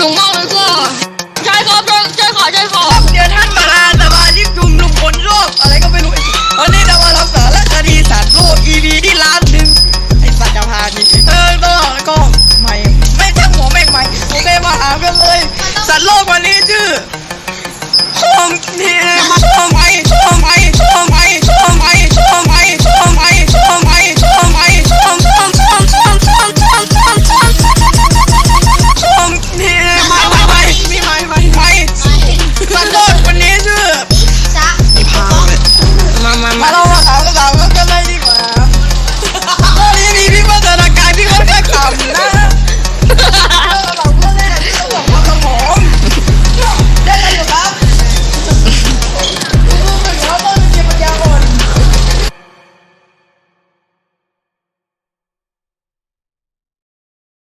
นุกมากเลยก็ใช่ครับใช่ค่ะใช่ค่ะเดี๋ยวท่านปาะธานายิบยุมลุมพลโลกอะไรก็ไม่รู้อันนี้เรามาทำสารคดีสัตว์โลก EV ที่ล้านหนึ่งไอสัตว์จะพาหนีเออต่อแล้วก็ไม่ไม่ใช่หัวแม่งไม่โอเคมาหากันเลย สัตว์โลกวันนี้ชื่อของเทีย Kaldı kaldı.